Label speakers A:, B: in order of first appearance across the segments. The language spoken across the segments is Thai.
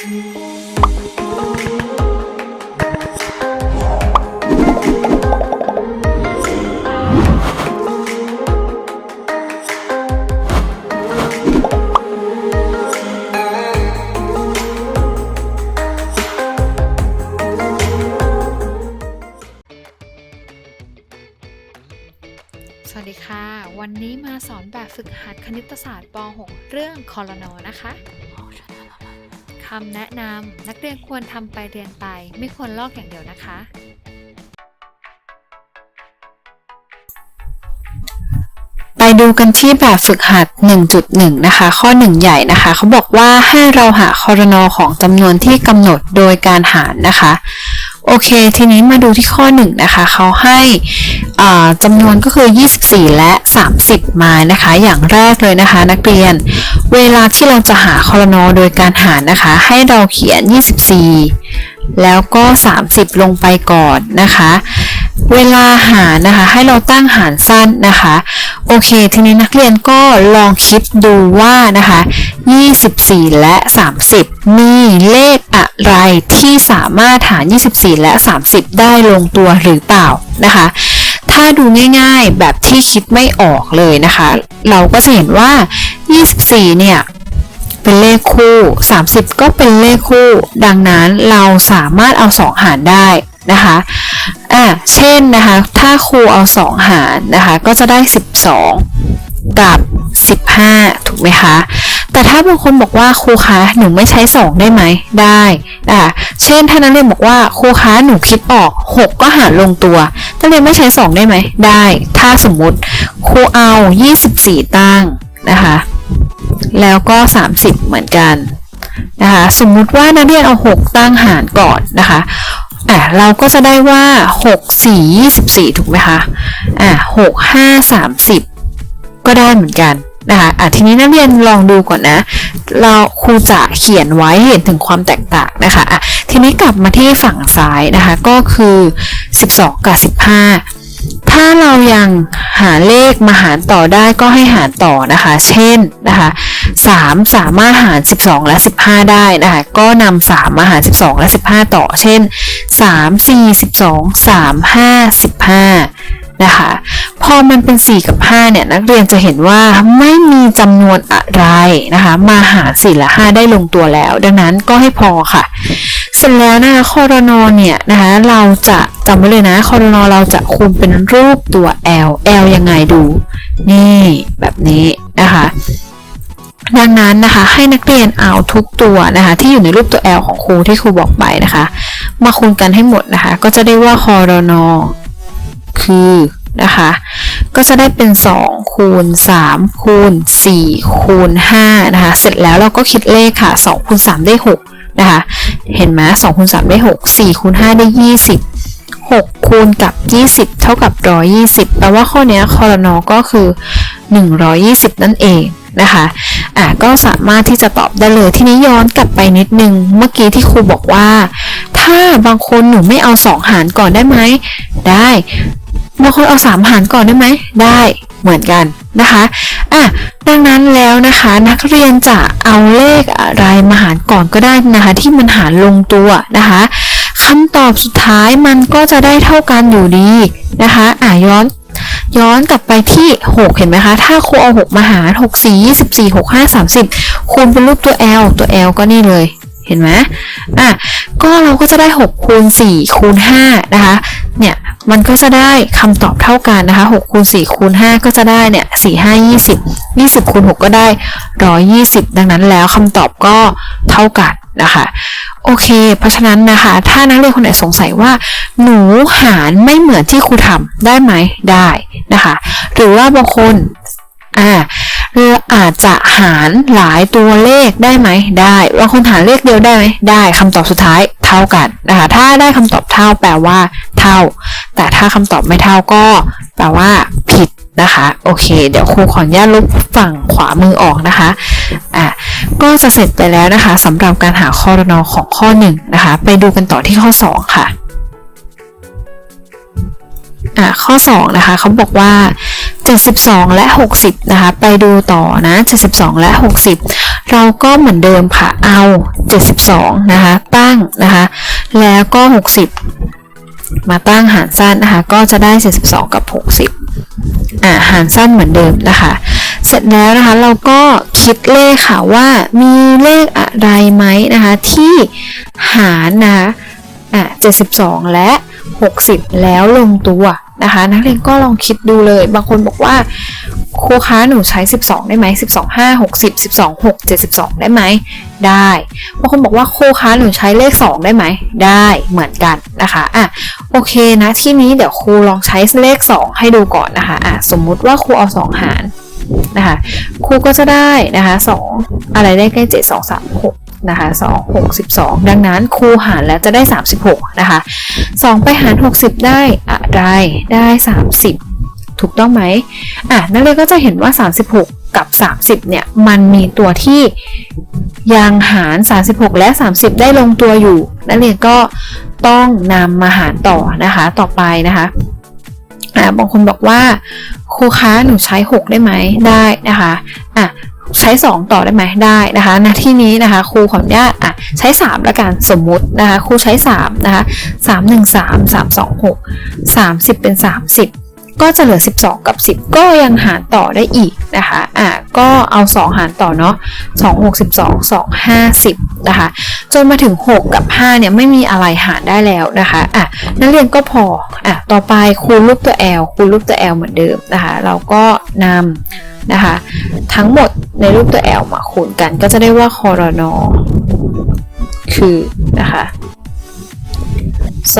A: สวัสดีค่ะ วันนี้มาสอนแบบฝึกหัดคณิตศาสตร์ป .6 เรื่องคอลนอนะคะ คำแนะนำนักเรียนควรทำไปเรียนไป ไม่ควรลอกอย่างเดียวนะคะ
B: ไปดูกันที่แบบฝึกหัด 1.1 นะคะ ข้อ 1 ใหญ่นะคะ เขาบอกว่าให้เราหาคอรนอของจำนวนที่กำหนดโดยการหารนะคะ โอเค ทีนี้มาดูที่ข้อ1นะคะเขาให้จำนวนก็คือ 24 และ 30 มานะคะ อย่างแรกเลยนะคะ นักเรียน เวลาที่เราจะหาคอรนอโดยการหารนะคะ ให้เราเขียน 24 แล้วก็ 30 ลงไปก่อนนะคะ เวลาหารนะคะให้เราตั้งหารสั้นนะคะ โอเค ทีนี้นักเรียนก็ลองคิดดูว่านะคะ 24 และ 30 มีเลขอะไรที่สามารถหาร 24 และ 30 ได้ลงตัวหรือเปล่านะคะ ถ้าดูง่ายๆแบบที่คิดไม่ออกเลยนะคะ เราก็จะเห็นว่า 24 เนี่ยเป็นเลขคู่ 30 ก็เป็นเลขคู่ ดังนั้นเราสามารถเอา 2 หารได้ นะคะอะเช่นนะคะ ถ้าครูเอา 2 หารนะคะ ก็จะได้ 12 กับ 15 ถูกไหมคะ แต่ถ้าบางคนบอกว่าครูคะหนูไม่ใช้ 2 ได้ไหมได้อะเช่นถ้านักเรียนบอกว่าครูคะหนูคิดออก 6 ก็หารลงตัวนักเรียนไม่ใช้ 2 ได้ไหมได้ ถ้าสมมุติครูเอา 24 ตั้งนะคะ แล้วก็ 30 เหมือนกันนะคะสมมุติว่านักเรียนเอา 6 ตั้งหารก่อนนะคะ อะเราก็จะได้ว่า 6 4 24 ถูกไหมคะอะ6 5 30 ก็ได้เหมือนกันนะคะอะทีนี้นักเรียนลองดูก่อนนะ เราครูจะเขียนไว้เห็นถึงความแตกต่างนะคะอะทีนี้กลับมาที่ฝั่งซ้ายนะคะ ก็คือ 12 กับ 15 ถ้าเรายังหาเลขมาหารต่อได้ก็ให้หารต่อนะคะ เช่นนะคะ3สามารถหาร 12 และ 15 ได้นะคะ ก็นำ3มาหาร 12 และ 15 ต่อ เช่น 3 4 12 3 5 15 นะคะ พอมันเป็น 4 กับ 5 เนี่ย นักเรียนจะเห็นว่าไม่มีจำนวนอะไรนะคะ มาหาร4และ 5 ได้ลงตัวแล้ว ดังนั้นก็ให้พอค่ะ เสร็จแล้วนะคะคอรนอเนี่ยนะคะ เราจะจำไว้เลยนะคอรนอเราจะคูณเป็นรูปตัว L L ยังไงดู นี่แบบนี้นะคะดังนั้นนะคะให้นักเรียนเอาทุกตัวนะคะที่อยู่ในรูปตัว L ของครูที่ครูบอกไปนะคะ มาคูณกันให้หมดนะคะ ก็จะได้ว่าคอรนอ คือนะคะก็จะได้เป็น 2 คูณ 3 คูณ 4 คูณ5นะคะเสร็จแล้วเราก็คิดเลขค่ะ2คูณ3ได้6นะคะเห็นไหม2คูณ3ได้ 6 4คูณ5ได้ 20 6 คูณกับ 20 เท่ากับ 120 แปลว่าข้อนี้คอรนอก็คือ 120 นั่นเอง นะคะอะก็สามารถที่จะตอบได้เลยทีนี้ย้อนกลับไปนิดนึง เมื่อกี้ที่ครูบอกว่า ถ้าบางคนหนูไม่เอา2หารก่อนได้ไหมได้บางคนเอา3หารก่อนได้ไหมได้เหมือนกันนะคะอะดังนั้นแล้วนะคะนักเรียนจะเอาเลขอะไรมาหารก่อนก็ได้นะคะ ที่มันหารลงตัวนะคะคำตอบสุดท้ายมันก็จะได้เท่ากันอยู่ดีนะคะอะย้อน ย้อนกลับไปที่ 6 เห็นไหมคะ ถ้าครูเอา 6 มาหาร 6 4 24 6 5 30 คูณเป็นรูปตัว L ตัว L ก็นี่เลย เห็นไหมอะ ก็เราก็จะได้ 6 คูณ 4 คูณ 5 นะคะ เนี่ย มันก็จะได้คำตอบเท่ากันนะคะ 6 คูณ 4 คูณ 5 ก็จะได้เนี่ย 4 5 20 20 คูณ 6 ก็ได้ 120 ดังนั้นแล้วคำตอบก็เท่ากัน นะคะ โอเค เพราะฉะนั้นนะคะ ถ้านักเรียนคนไหนสงสัยว่า หนูหารไม่เหมือนที่ครูทำได้ไหมได้นะคะ หรือว่าบางคนอ่าเราอาจจะหารหลายตัวเลขได้ไหมได้บางคนหารเลขเดียวได้ไหมได้คำตอบสุดท้ายเท่ากันนะคะถ้าได้คำตอบเท่าแปลว่า เท่า แต่ถ้าคำตอบไม่เท่าก็ แปลว่า ผิด นะคะโอเค เดี๋ยวครูขออนุญาตลบฝั่งขวามือออกนะคะอะก็จะเสร็จไปแล้วนะคะสำหรับการหาคอรนอของข้อ1นะคะไปดูกันต่อที่ข้อ 2 ค่ะอะข้อ 2 นะคะเขาบอกว่า 72 และ 60 นะคะ ไปดูต่อนะ 72 และ 60 เราก็เหมือนเดิมค่ะเอา 72 นะคะ ตั้งนะคะ แล้วก็ 60 มาตั้งหารสั้นนะคะ ก็จะได้ 72 กับ 60 อ่าหารสั้นเหมือนเดิมนะคะ เสร็จแล้วนะคะเราก็คิดเลขค่ะว่ามีเลขอะไรไหมนะคะที่หารนะคะอ่า72และ60แล้วลงตัว นะคะ นักเรียนก็ลองคิดดูเลย บางคนบอกว่าครูคะหนูใช้ 12 ได้ไหม12 5 60 12 6 72 ได้ไหม ได้ บางคนบอกว่าครูคะหนูใช้เลข 2 ได้ไหม ได้เหมือนกันนะคะอะโอเคนะที่นี้เดี๋ยวครูลองใช้เลข 2 ให้ดูก่อนนะคะอะสมมุติว่าครูเอา 2 หารนะคะครูก็จะได้นะคะ 2 อะไรได้ใกล้7 2 3 6 นะคะ2 6 12 ดังนั้นครูหารแล้วจะได้ 36 นะคะ 2 ไปหาร 60 ได้อะไรได้ 30 ถูกต้องไหมอะนักเรียนก็จะเห็นว่า 36 กับ 30 เนี่ย มันมีตัวที่ยังหาร 36 และ 30 ได้ลงตัวอยู่ นักเรียนก็ต้องนำมาหารต่อนะคะต่อไปนะคะอะบางคนบอกว่าครูคะหนูใช้ 6 ได้ไหมได้นะคะอะ ใช้ 2 ต่อได้ไหมได้นะคะณที่นี้นะคะครูขออนุญาตอะใช้ 3 ละกันสมมุตินะคะครูใช้3นะคะ3 1 3 3 2 6 30 เป็น 30 ก็จะเหลือ 12 กับ 10 ก็ยังหารต่อได้อีกนะคะ อะก็เอา 2 หารต่อเนาะ2 6 12 2 5 10นะคะ จนมาถึง 6 กับ 5 เนี่ยไม่มีอะไรหารได้แล้วนะคะ อะนักเรียนก็พอ อะต่อไปคูณรูปตัว L คูณรูปตัว L เหมือนเดิมนะคะ เราก็นำนะคะ ทั้งหมดในรูปตัว L มาคูณกัน ก็จะได้ว่าคอรนอคือนะคะ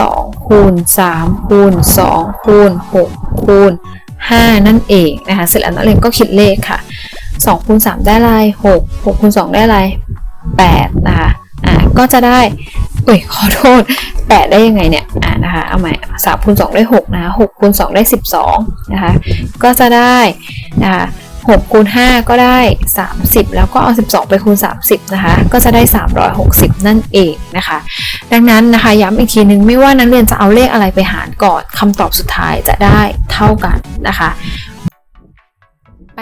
B: 2คูณ3คูณ2คูณ6คูณ5นั่นเองนะคะเสร็จแล้วนักเรียนก็คิดเลขค่ะ2คูณ3ได้อะไร6 6คูณ2ได้อะไร8นะคะอ่าก็จะได้อุ้ยขอโทษ 8 ได้ยังไงเนี่ยอ่านะคะเอาใหม่3คูณ2ได้6นะคะ6คูณ2ได้ 12นะคะก็จะได้นะคะ 6คูณ5ก็ได้ 30 แล้วก็เอา 12 ไปคูณ 30 นะคะ ก็จะได้ 360 นั่นเองนะคะ ดังนั้นนะคะย้ำอีกทีนึงไม่ว่านักเรียนจะเอาเลขอะไรไปหารก่อนคำตอบสุดท้ายจะได้เท่ากันนะคะ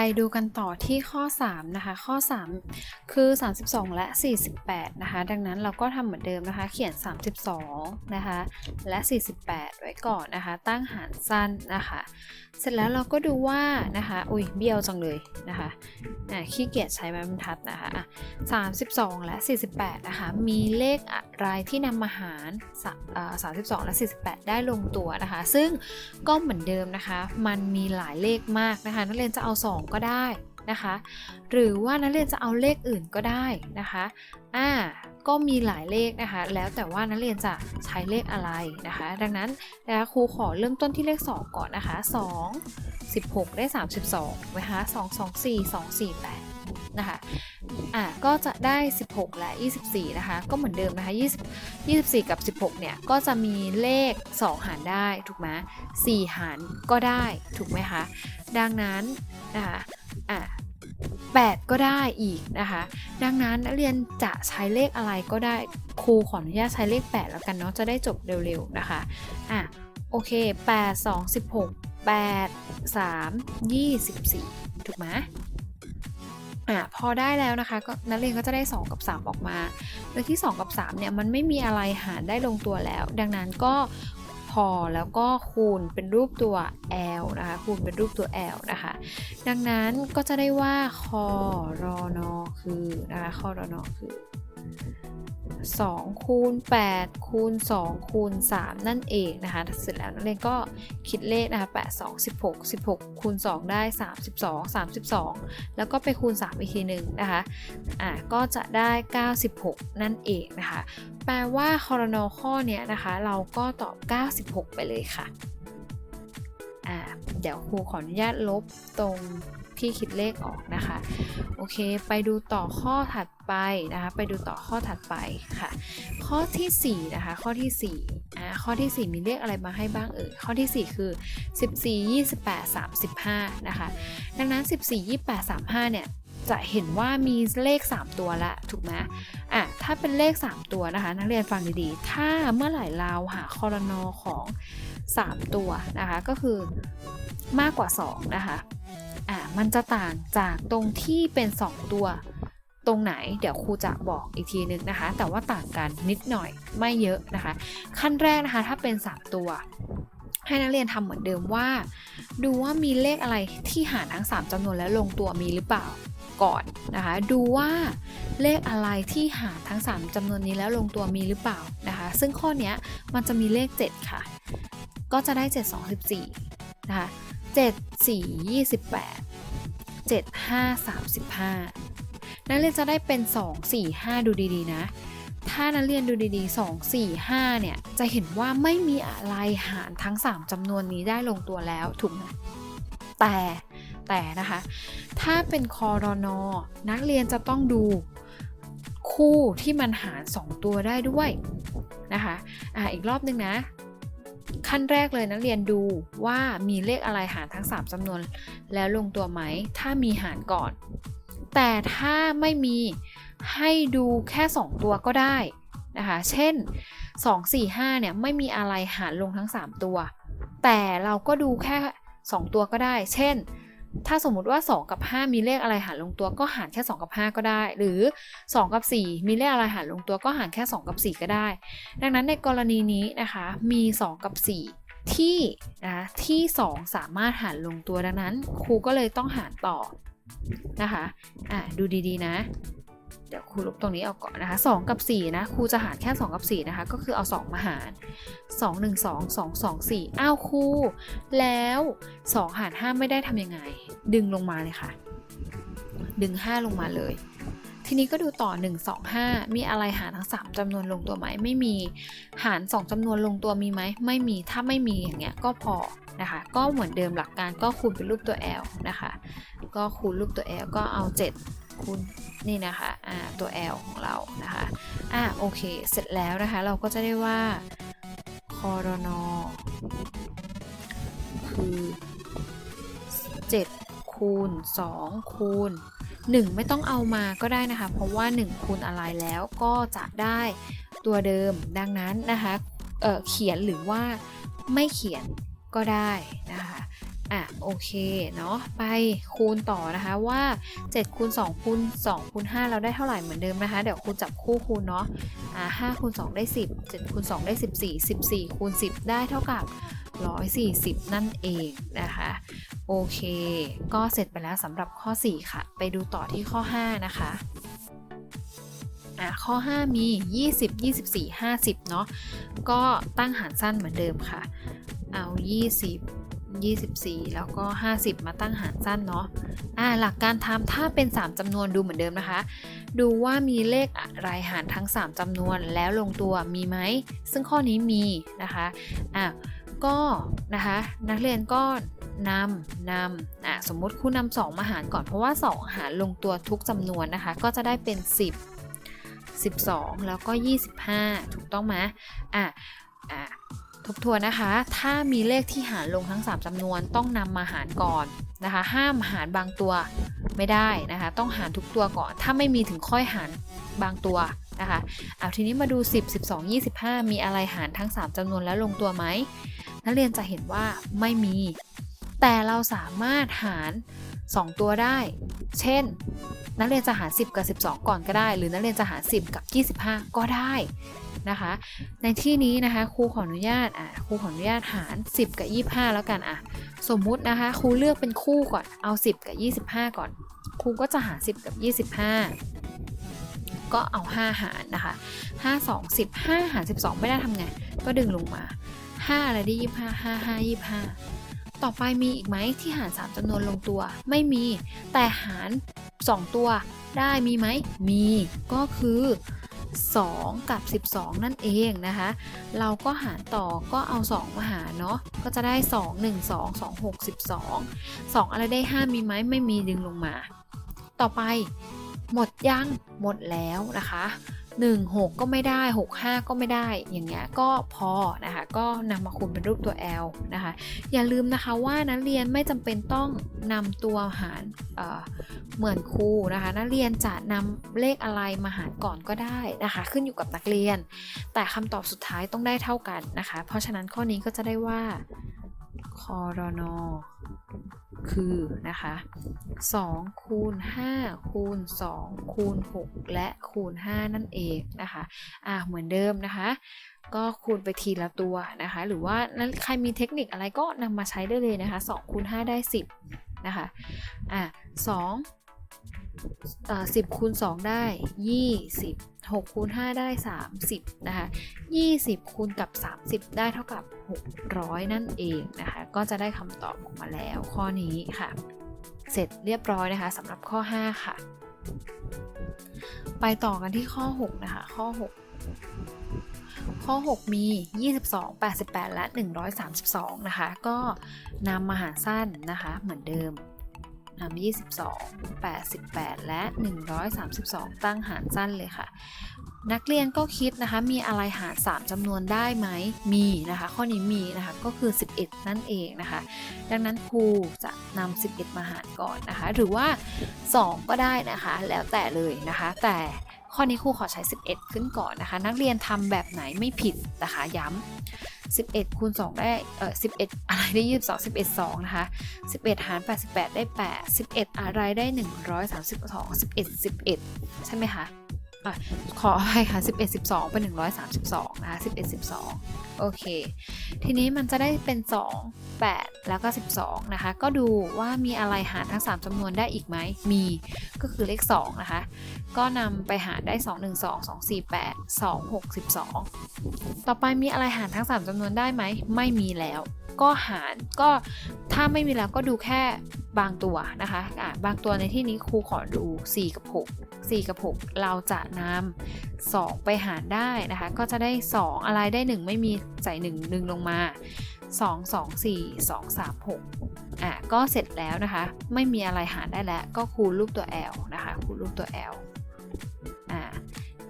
B: ไปดูกันต่อที่ข้อ 3 นะคะ ข้อ 3 คือ 32 และ 48 นะคะ ดังนั้นเราก็ทำเหมือนเดิมนะคะ เขียน 32 นะคะ และ 48 ไว้ก่อนนะคะ ตั้งหารสั้นนะคะ เสร็จแล้วเราก็ดูว่านะคะ อุ้ยเบี้ยวจังเลยนะคะอะขี้เกียจใช้ไม้บรรทัดนะคะอะ32 และ 48 นะคะ มีเลขอะไรที่นำมาหารสะอ่า32 และ 48 ได้ลงตัวนะคะ ซึ่งก็เหมือนเดิมนะคะ มันมีหลายเลขมากนะคะ นักเรียนจะเอา 2 ก็ได้นะคะ หรือว่านักเรียนจะเอาเลขอื่นก็ได้นะคะอ่าก็มีหลายเลขนะคะ แล้วแต่ว่านักเรียนจะใช้เลขอะไรนะคะ ดังนั้นนะคะครูขอเริ่มต้นที่เลข 2 ก่อนนะคะ 2 16 ได้ 32นะคะ2 2 4 2 4 8นะคะอ่าก็จะได้ 16 และ 24 นะคะ ก็เหมือนเดิมนะคะ20 24 กับ 16 เนี่ย ก็จะมีเลข 2 หารได้ ถูกไหม4หารก็ได้ ถูกไหมคะ ดังนั้นนะคะอะ 8 ก็ได้อีกนะคะ ดังนั้นนักเรียนจะใช้เลขอะไรก็ได้ครูขออนุญาตใช้เลข 8 แล้วกันเนาะจะได้จบเร็วๆนะคะอะโอเค 8 2 16 8 3 24 ถูกไหมอะพอได้แล้วนะคะก็นักเรียนก็จะได้ 2 กับ 3 ออกมา โดยที่ 2 กับ 3 เนี่ย มันไม่มีอะไรหารได้ลงตัวแล้ว ดังนั้นก็ พอแล้วก็คูณเป็นรูปตัว L นะคะ คูณเป็นรูปตัว L นะคะ ดังนั้นก็จะได้ว่าคอรอนอคือนะคะคอรอนอคือ 2คูณ8คูณ2คูณ3นั่นเองนะคะเสร็จแล้วนักเรียนก็คิดเลขนะคะ8 2 16 16คูณ2ได้ 32 32 แล้วก็ไปคูณ 3 อีกทีหนึ่งนะคะอ่าก็จะได้ 96 นั่นเองนะคะ แปลว่าคอรนอข้อเนี้ยนะคะ เราก็ตอบ 96 ไปเลยค่ะอ่าเดี๋ยวครูขออนุญาตลบตรง ที่คิดเลขออกนะคะ โอเค ไปดูต่อข้อถัดไปนะคะ ไปดูต่อข้อถัดไปค่ะ ข้อที่4นะคะข้อที่4อ่าข้อที่ 4 มีเลขอะไรมาให้บ้างเอ่ยข้อที่ 4 คือ 14 28 35นะคะ ดังนั้น 14 28 35เนี่ยจะเห็นว่ามีเลข 3 ตัวละถูกไหมอะถ้าเป็นเลข 3 ตัวนะคะ นักเรียนฟังดีๆ ถ้าเมื่อไหร่เราหาคอรนอของ 3 ตัวนะคะ ก็คือ
A: มากกว่า 2 นะคะ อ่ามันจะต่างจากตรงที่เป็น 2 ตัว ตรงไหนเดี๋ยวครูจะบอกอีกทีนึงนะคะ แต่ว่าต่างกันนิดหน่อยไม่เยอะนะคะ ขั้นแรกนะคะถ้าเป็น 3 ตัว ให้นักเรียนทำเหมือนเดิมว่า ดูว่ามีเลขอะไรที่หารทั้ง 3จำนวนแล้วลงตัวมีหรือเปล่าก่อนนะคะ ดูว่าเลขอะไรที่หารทั้ง 3จำนวนนี้แล้วลงตัวมีหรือเปล่านะคะ ซึ่งข้อนี้มันจะมีเลข 7 ค่ะ ก็จะได้ 7 2 14นะคะ 7 4 28 7 5 35 นักเรียนจะได้เป็น 2 4 5 ดูดีๆ นะ ถ้านักเรียนดูดีๆ 2 4 5 เนี่ย จะเห็นว่าไม่มีอะไรหารทั้ง 3จำนวนนี้ได้ลงตัวแล้ว ถูกไหมแต่แต่นะคะ ถ้าเป็นคอรนอนักเรียนจะต้องดูคู่ที่มันหาร 2 ตัวได้ด้วยนะคะอ่าอีกรอบนึงนะ ขั้นแรกเลยนักเรียนดูว่ามีเลขอะไรหารทั้ง 3จำนวนแล้วลงตัวไหม ถ้ามีหารก่อน แต่ถ้าไม่มีให้ดูแค่ 2 ตัวก็ได้นะคะ เช่น 2 4 5เนี่ยไม่มีอะไรหารลงทั้ง 3 ตัว แต่เราก็ดูแค่ 2 ตัวก็ได้ เช่น ถ้าสมมุติว่า 2 กับ 5 มีเลขอะไรหารลงตัวก็หารแค่ 2 กับ 5 ก็ได้ หรือ 2 กับ 4 มีเลขอะไรหารลงตัวก็หารแค่ 2 กับ 4 ก็ได้ ดังนั้นในกรณีนี้นะคะมี 2 กับ 4 ที่นะที่ 2 สามารถหารลงตัวดังนั้น ครูก็เลยต้องหารต่อนะคะอะดูดีๆนะ เดี๋ยวครูลบตรงนี้ออกก่อนนะคะ 2 กับ 4 นะครูจะหารแค่ 2 กับ 4 นะคะ ก็คือเอา 2 มาหาร 2 1 2 2 2 4 อ้าวครูแล้ว 2 หาร 5 ไม่ได้ทำยังไง ดึงลงมาเลยค่ะ ดึง 5 ลงมาเลย ทีนี้ก็ดูต่อ 1 2 5 มีอะไรหารทั้ง 3จำนวนลงตัวไหม ไม่มี หาร 2จำนวนลงตัวมีไหม ไม่มี ถ้าไม่มีอย่างเงี้ยก็พอนะคะ ก็เหมือนเดิมหลักการก็คูณเป็นรูปตัว L นะคะ ก็คูณรูปตัว L ก็เอา 7 คูณนี่นะคะอ่าตัว L ของเรานะคะอ่าโอเค เสร็จแล้วนะคะ เราก็จะได้ว่าคอรนอคือ 7 คูณ 2 คูณ 1 ไม่ต้องเอามาก็ได้นะคะ เพราะว่า 1 คูณอะไรแล้วก็จะได้ตัวเดิมดังนั้นนะคะเเขียนหรือว่าไม่เขียนก็ได้นะคะ อะโอเคเนาะไปคูณต่อนะคะว่า7คูณ2คูณ2คูณ5เราได้เท่าไหร่เหมือนเดิมนะคะ เดี๋ยวครูจับคู่คูณเนาะอ่า5คูณ2ได้ 10 7คูณ2ได้ 14 14คูณ10 ได้เท่ากับ 140 นั่นเองนะคะโอเค ก็เสร็จไปแล้วสำหรับข้อ 4 ค่ะ ไปดูต่อที่ข้อ 5 นะคะอะข้อ 5 มี 20 24 50 เนาะก็ตั้งหารสั้นเหมือนเดิมค่ะ เอา 20 24 แล้วก็ 50 มาตั้งหารสั้นเนาะอ่าหลักการทำถ้าเป็น 3จำนวนดูเหมือนเดิมนะคะ ดูว่ามีเลขอะไรหารทั้ง 3จำนวนแล้วลงตัวมีไหม ซึ่งข้อนี้มีนะคะอะก็นะคะนักเรียนก็นำนำอะสมมุติครูนำ2มาหารก่อนเพราะว่า 2 หารลงตัวทุกจำนวนนะคะ ก็จะได้เป็น 10 12 แล้วก็ 25 ถูกต้องไหมอะอะ ทบทวนนะคะ ถ้ามีเลขที่หารลงทั้ง 3จำนวนต้องนำมาหารก่อนนะคะ ห้ามหารบางตัวไม่ได้นะคะ ต้องหารทุกตัวก่อน ถ้าไม่มีถึงค่อยหารบางตัวนะคะเอาทีนี้มาดู 10 12 25 มีอะไรหารทั้ง 3จำนวนแล้วลงตัวไหมนักเรียนจะเห็นว่าไม่มี แต่เราสามารถหาร 2 ตัวได้ เช่น นักเรียนจะหาร 10 กับ 12 ก่อนก็ได้ หรือนักเรียนจะหาร 10 กับ 25 ก็ได้ นะคะ ในที่นี้นะคะครูขออนุญาตอะครูขออนุญาตหาร 10 กับ 25 แล้วกันอะสมมุตินะคะครูเลือกเป็นคู่ก่อนเอา 10 กับ 25 ก่อนครูก็จะหาร 10 กับ 25 ก็เอา 5 หารนะคะ5 2 10 5หาร12 ไม่ได้ทำไง ก็ดึงลงมา 5 อะไรได้ 25 5 5 25ต่อไปมีอีกไหมที่หาร 3จำนวนลงตัว ไม่มี แต่หาร 2 ตัวได้มีไหม มีก็คือ 2 กับ 12 นั่นเองนะคะ เราก็หารต่อก็เอา 2 มาหารเนาะ ก็จะได้ 2 1 2 2 6 12 2 อะไรได้ 5 มีไหมไม่มีดึงลงมา ต่อไปหมดยังหมดแล้วนะคะ 1 6 ก็ไม่ได้ 6 5 ก็ไม่ได้ อย่างเงี้ยก็พอนะคะ ก็นำมาคูณเป็นรูปตัว L นะคะ อย่าลืมนะคะว่านักเรียนไม่จำเป็นต้องนำตัวหารเเหมือนครูนะคะ นักเรียนจะนำเลขอะไรมาหารก่อนก็ได้นะคะ ขึ้นอยู่กับนักเรียน แต่คำตอบสุดท้ายต้องได้เท่ากันนะคะ เพราะฉะนั้นข้อนี้ก็จะได้ว่าคอรนอ คือนะคะ2คูณ5คูณ2คูณ6และคูณ 5 นั่นเองนะคะอ่าเหมือนเดิมนะคะ ก็คูณไปทีละตัวนะคะ หรือว่านั้นใครมีเทคนิคอะไรก็นำมาใช้ได้เลยนะคะ2คูณ5ได้ 10นะคะอ่า2 เอ่อ10คูณ2 ได้ 20 6คูณ5ได้ 30 นะคะ 20 คูณกับ 30 ได้เท่ากับ 600 นั่นเองนะคะ ก็จะได้คำตอบออกมาแล้วข้อนี้ค่ะ เสร็จเรียบร้อยนะคะสำหรับข้อ 5 ค่ะ ไปต่อกันที่ข้อ 6 นะคะ ข้อ 6 ข้อ 6 มี 22 88 และ 132 นะคะ ก็นำมาหารสั้นนะคะ เหมือนเดิม นำ22 88 และ 132 ตั้งหารสั้นเลยค่ะ นักเรียนก็คิดนะคะ มีอะไรหาร 3จำนวนได้ไหม มีนะคะ ข้อนี้มีนะคะ ก็คือ 11 นั่นเองนะคะ ดังนั้นครูจะนำ11 มาหารก่อนนะคะ หรือว่า 2 ก็ได้นะคะ แล้วแต่เลยนะคะ แต่ ข้อนี้ครูขอใช้ 11 ขึ้นก่อนนะคะ นักเรียนทำแบบไหนไม่ผิดนะคะย้ำ 11คูณ2ได้เออ11 อะไรได้ 22 11 2 นะคะ 11 หาร 88 ได้ 8 11 อะไรได้ 132 11 11 ใช่ไหมคะ อะขอให้ค่ะ 11 12 เป็น 132 นะคะ 11 12 โอเค ทีนี้มันจะได้เป็น 2 8 แล้วก็ 12 นะคะ ก็ดูว่ามีอะไรหารทั้ง 3จำนวนได้อีกไหม มี ก็คือเลข 2 นะคะ ก็นำไปหารได้ 2 1 2 2 4 8 2 6 12 ต่อไปมีอะไรหารทั้ง 3จำนวนได้ไหม ไม่มีแล้ว ก็หารก็ถ้าไม่มีแล้วก็ดูแค่บางตัวนะคะอะบางตัวในที่นี้ครูขอดู 4 กับ 6 4 กับ 6 เราจะนำ2ไปหารได้นะคะ ก็จะได้ 2 อะไรได้ 1 ไม่มีใส่1 1ลงมา 2 2 4 2 3 6อะก็เสร็จแล้วนะคะ ไม่มีอะไรหารได้แล้ว ก็คูณรูปตัว L นะคะคูณรูปตัว L อะ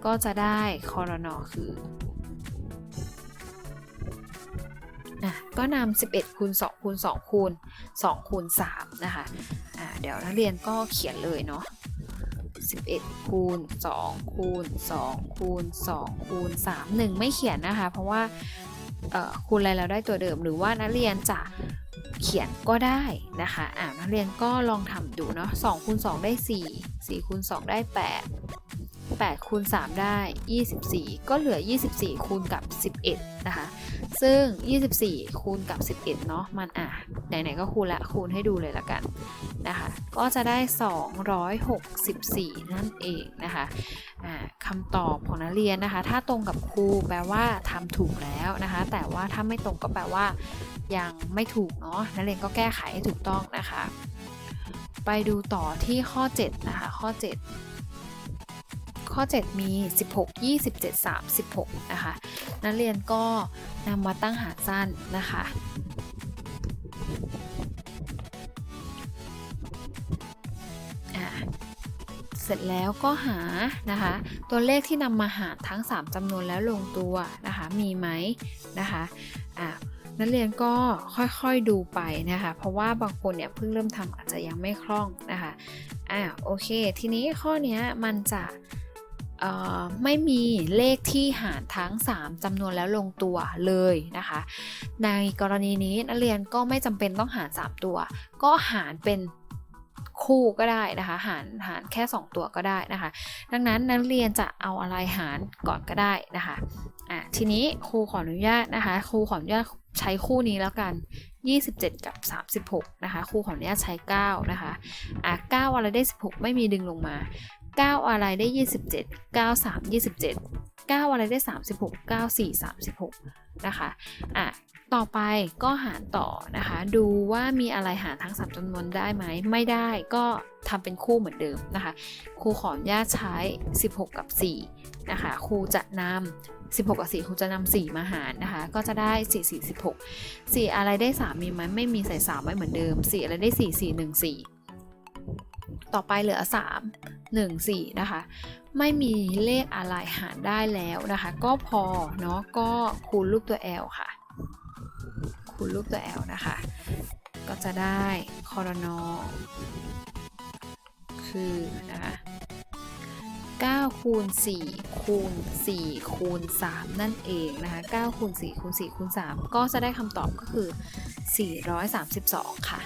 A: ก็จะได้คอรนอคือ อะก็นำ11คูณ2คูณ2คูณ2คูณ3นะคะอ่าเดี๋ยวนักเรียนก็เขียนเลยเนาะ11คูณ2คูณ2คูณ2คูณ3 1 ไม่เขียนนะคะ เพราะว่าคูณอะไรแล้วได้ตัวเดิมหรือว่านักเรียนจะเขียนก็ได้นะคะอ่านักเรียนก็ลองทำดูเนาะ2คูณ2ได้ 4 4คูณ2ได้ 8 8คูณ3ได้ 24 ก็เหลือ 24คูณกับ 11 นะคะ ซึ่ง 24 คูณกับ 11 เนาะมันอะ ไหนๆ ก็คูณละคูณให้ดูเลยละกันนะคะ ก็จะได้ 264 นั่นเองนะคะอ่าคำตอบของนักเรียนนะคะ ถ้าตรงกับครูแปลว่าทำถูกแล้วนะคะ แต่ว่าถ้าไม่ตรงก็แปลว่ายังไม่ถูกเนาะนักเรียนก็แก้ไขให้ถูกต้องนะคะ ไปดูต่อที่ข้อ 7 นะคะ ข้อ 7 ข้อ 7 มี 16 27 36 นะคะ นักเรียนก็นำมาตั้งหาสั้นนะคะเสร็จแล้วก็หานะคะ ตัวเลขที่นำมาหารทั้ง 3จำนวนแล้วลงตัวนะคะ มีไหมนะคะอะนักเรียนก็ค่อยๆดูไปนะคะ เพราะว่าบางคนเนี่ยเพิ่งเริ่มทำอาจจะยังไม่คล่องนะคะอะโอเค ทีนี้ข้อนี้มันจะ ไม่มีเลขที่หารทั้ง 3จำนวนแล้วลงตัวเลยนะคะ ในกรณีนี้นักเรียนก็ไม่จำเป็นต้องหาร 3 ตัว ก็หารเป็นคู่ก็ได้นะคะ หารหารแค่ 2 ตัวก็ได้นะคะ ดังนั้นนักเรียนจะเอาอะไรหารก่อนก็ได้นะคะอะทีนี้ครูขออนุญาตนะคะ ครูขออนุญาตใช้คู่นี้แล้วกัน 27 กับ 36 นะคะ ครูขออนุญาตใช้ 9 นะคะอะ9อะไรได้ 16 ไม่มีดึงลงมา 9 อะไรได้ 27 9 3 27 9 อะไรได้ 36 9 4 36 นะคะอะต่อไปก็หารต่อนะคะ ดูว่ามีอะไรหารทั้ง 3จำนวนได้ไหม ไม่ได้ก็ทำเป็นคู่เหมือนเดิมนะคะ ครูขออนุญาตใช้ 16 กับ 4 นะคะ ครูจะนำ16 กับ 4 ครูจะนำ4มาหารนะคะ ก็จะได้ 4 4 16 4 อะไรได้ 3 มีไหมไม่มีใส่3ไว้เหมือนเดิม 4 อะไรได้ 4 4 1 4 ต่อไปเหลือ 3 1 4 นะคะ ไม่มีเลขอะไรหารได้แล้วนะคะ ก็พอเนาะก็คูณรูปตัว L ค่ะ คูณรูปตัว L นะคะ ก็จะได้คอรนอคือนะคะ9คูณ4คูณ4คูณ3นั่นเองนะคะ9คูณ4คูณ4คูณ3ก็จะได้คำตอบก็คือ 432 ค่ะ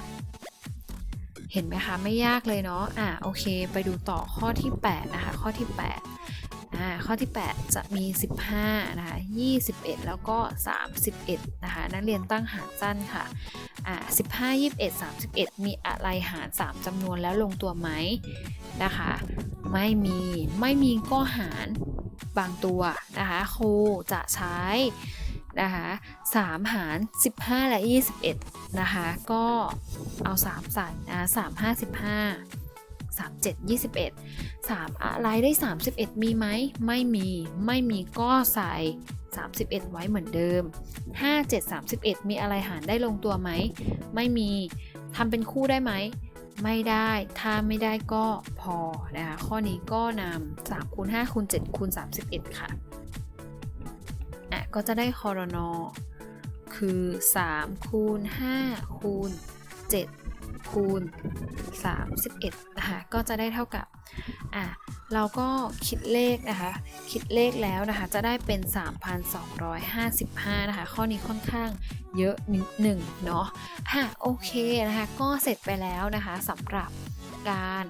A: เห็นไหมคะ ไม่ยากเลยเนาะอะโอเค ไปดูต่อข้อที่ 8 นะคะ ข้อที่ 8อ่าข้อที่ 8 จะมี 15 นะคะ 21 แล้วก็ 31 นะคะ นักเรียนตั้งหารสั้นค่ะอ่า15 21 31 มีอะไรหาร 3จำนวนแล้วลงตัวไหมนะคะ ไม่มีไม่มีก็หารบางตัวนะคะครูจะใช้ นะคะ3หาร 15 และ 21 นะคะ ก็เอา 3 ใส่นะ3 5 15 37 21 3 อะไรได้ 31 มีไหม ไม่มี ไม่มีก็ใส่ 31 ไว้เหมือนเดิม 5 7 31 มีอะไรหารได้ลงตัวไหม ไม่มี ทำเป็นคู่ได้ไหม ไม่ได้ ถ้าไม่ได้ก็พอนะคะ ข้อนี้ก็นำ3คูณ5คูณ7คูณ31 ค่ะอะ ก็จะได้คอรนอคือ3คูณ5คูณ7คูณ31นะคะก็จะได้เท่ากับอะเราก็คิดเลขนะคะ คิดเลขแล้วนะคะจะได้เป็น 3,255 นะคะ ข้อนี้ค่อนข้างเยอะนิดหนึ่งเนาะอะโอเคนะคะ ก็เสร็จไปแล้วนะคะสำหรับการ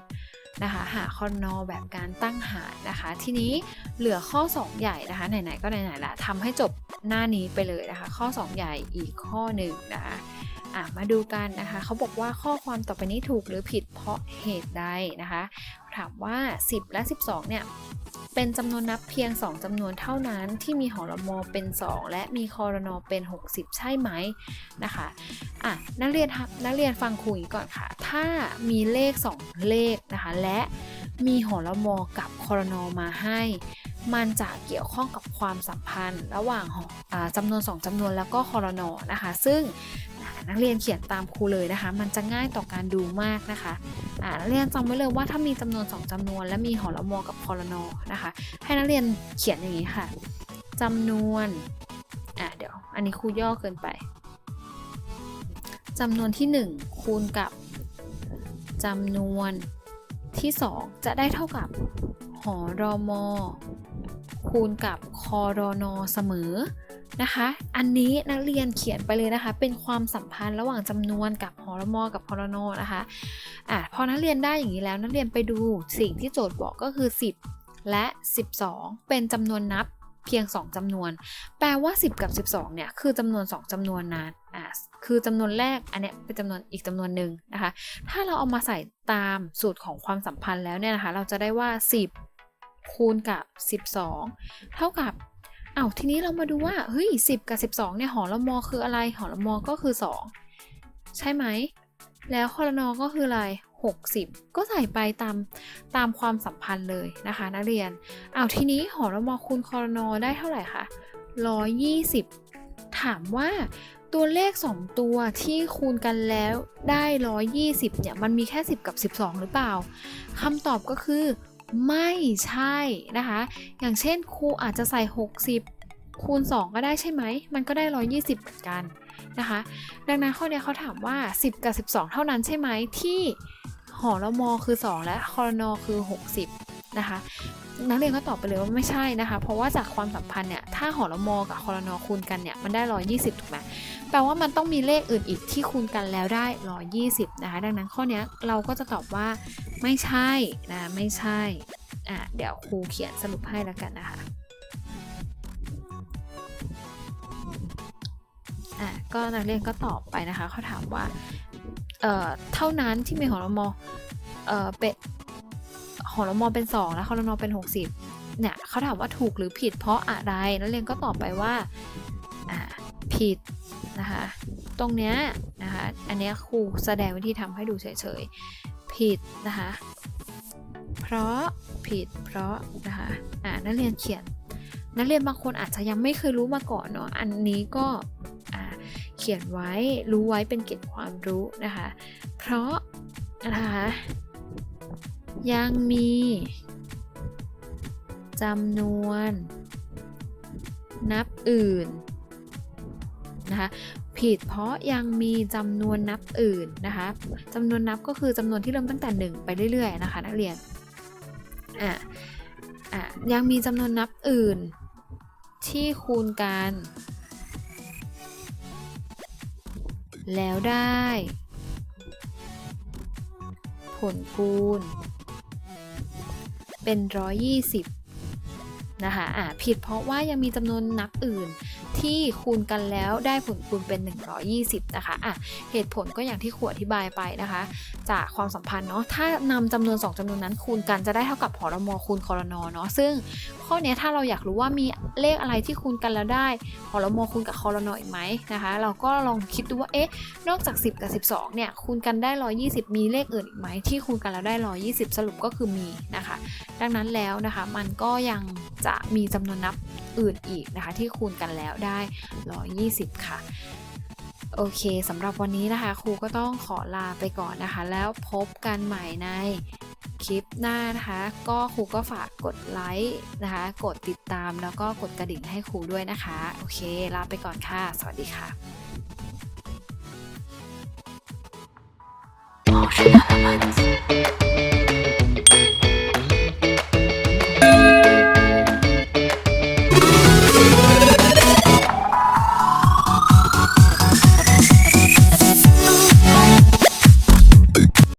A: นะคะหาคอนนอแบบการตั้งหารนะคะ ทีนี้เหลือข้อ 2 ใหญ่นะคะไหนๆก็ไหนๆละทำให้จบหน้านี้ไปเลยนะคะ ข้อ 2 ใหญ่อีกข้อหนึ่งนะคะมาดูกันนะคะเขาบอกว่าข้อความต่อไปนี้ถูกหรือผิดเพราะเหตุใดนะคะ ถามว่า 10 และ 12 เนี่ย เป็นจำนวนนับเพียง 2จำนวนเท่านั้นที่มีหอรมเป็น 2 และมีคอรนอเป็น 60 ใช่ไหมนะคะอะนักเรียนครับนักเรียนฟังครูอย่างนี้ก่อนค่ะ ถ้ามีเลข 2 เลขนะคะ และมีหอรมกับคอรนอมาให้ มันจะเกี่ยวข้องกับความสัมพันธ์ ระหว่างหอจำนวน 2จำนวนแล้วก็คอรนอนะคะ ซึ่ง นักเรียนเขียนตามครูเลยนะคะ มันจะง่ายต่อการดูมากนะคะอ่านักเรียนจำไว้เลยว่าถ้ามีจำนวน 2จำนวน และมีหรมกับคอรนอนะคะ ให้นักเรียนเขียนอย่างนี้ค่ะจำนวนอะเดี๋ยวอันนี้ครูย่อเกินไปจำนวนที่ 1 คูณกับจำนวนที่ 2 จะได้เท่ากับหอรมคูณกับคอรอนอเสมอ นะคะ อันนี้นักเรียนเขียนไปเลยนะคะ เป็นความสัมพันธ์ระหว่างจำนวนกับหรมกับคอรอนนะคะอะพอนักเรียนได้อย่างนี้แล้ว นักเรียนไปดูสิ่งที่โจทย์บอกก็คือ 10 และ 12 เป็นจำนวนนับเพียง 2จำนวน แปลว่า 10 กับ 12 เนี่ย คือจำนวน 2จำนวนนั้นอะคือจำนวนแรก อันเนี้ยเป็นจำนวนอีกจำนวนหนึ่งนะคะ ถ้าเราเอามาใส่ตามสูตรของความสัมพันธ์แล้วเนี่ยนะคะ เราจะได้ว่า 10 คูณกับ 12 เท่ากับ อ้าวทีนี้เรามาดูว่าเฮ้ย10กับ 12เนี่ยหอละมอคืออะไรหอละมอก็คือ 2 ใช่ไหม แล้วคอรนอก็คืออะไร 60 ก็ใส่ไปตามตามความสัมพันธ์เลยนะคะนักเรียนอ้าวทีนี้หอละมอคูณคอรนอได้เท่าไหร่คะ120 ถามว่าตัวเลข 2 ตัวที่คูณกันแล้วได้ 120เนี่ยมันมีแค่ 10 กับ 12 หรือเปล่าคำตอบก็คือ ไม่ใช่นะคะ อย่างเช่นครูอาจจะใส่ 60 คูณ 2 ก็ได้ใช่ไหม มันก็ได้ 120 เหมือนกันนะคะ ดังนั้นข้อนี้เขาถามว่า 10 กับ 12 เท่านั้นใช่ไหมที่หอละมอคือ 2 และคอรนอคือ 60 นะคะ นักเรียนก็ตอบไปเลยว่าไม่ใช่นะคะ เพราะว่าจากความสัมพันธ์เนี่ยถ้าหอละมอกับคอรนอคูณกันเนี่ยมันได้ 120 ถูกไหมแปลว่ามันต้องมีเลขอื่นอีกที่คูณกันแล้วได้ 120 นะคะ ดังนั้นข้อนี้เราก็จะตอบว่าไม่ใช่นะไม่ใช่อะเดี๋ยวครูเขียนสรุปให้แล้วกันนะคะอะก็นักเรียนก็ตอบไปนะคะเขาถามว่าเอ่อเท่านั้นที่มีหอละมอเอ่อเป็น หอละมอเป็น 2 แล้วคอรนอเป็น 60 เนี่ยเขาถามว่าถูกหรือผิดเพราะอะไรนักเรียนก็ตอบไปว่าผิดนะคะ ตรงเนี้ยนะคะ อันนี้ครูแสดงวิธีทำให้ดูเฉยๆ ผิดนะคะ เพราะผิดเพราะนะคะอ่านักเรียนเขียน นักเรียนบางคนอาจจะยังไม่เคยรู้มาก่อนเนาะ อันนี้ก็อ่าเขียนไว้รู้ไว้เป็นเกร็ดความรู้นะคะ เพราะนะคะ ยังมีจำนวน นับอื่นนะคะผิดเพราะยังมีจำนวนนับอื่นนะคะจำนวนนับก็คือจำนวนที่เริ่มตั้งแต่ 1 ไปเรื่อยๆนะคะนักเรียนอะอะยังมีจำนวนนับอื่น ที่คูณกัน แล้วได้ ผลคูณ เป็น 120นะคะอะผิดเพราะว่ายังมีจำนวนนับอื่น ที่คูณกันแล้วได้ผลคูณเป็น 120 นะคะอะเหตุผลก็อย่างที่ครูอธิบายไปนะคะ จากความสัมพันธ์เนาะถ้านำจำนวน 2จำนวนนั้นคูณกันจะได้เท่ากับหรมคูณคอรนเนาะซึ่งข้อเนี้ยถ้าเราอยากรู้ว่ามีเลขอะไรที่คูณกันแล้วได้หรมคูณกับคอรนอีกไหมนะคะ เราก็ลองคิดดูว่าเอ๊ะนอกจาก 10 กับ 12 เนี่ยคูณกันได้ 120 มีเลขอื่นอีกไหมที่คูณกันแล้วได้ 120 สรุปก็คือมีนะคะ ดังนั้นแล้วนะคะมันก็ยังจะมีจำนวนนับอื่นอีกนะคะ ที่คูณกันแล้วได้120 ค่ะ โอเคสำหรับวันนี้นะคะ ครูก็ต้องขอลาไปก่อนนะคะ แล้วพบกันใหม่ในคลิปหน้านะคะ ก็ครูก็ฝากกดไลค์นะคะ กดติดตามแล้วก็กดกระดิ่งให้ครูด้วยนะคะ โอเค ลาไปก่อนค่ะ สวัสดีค่ะ
C: Ocean elements.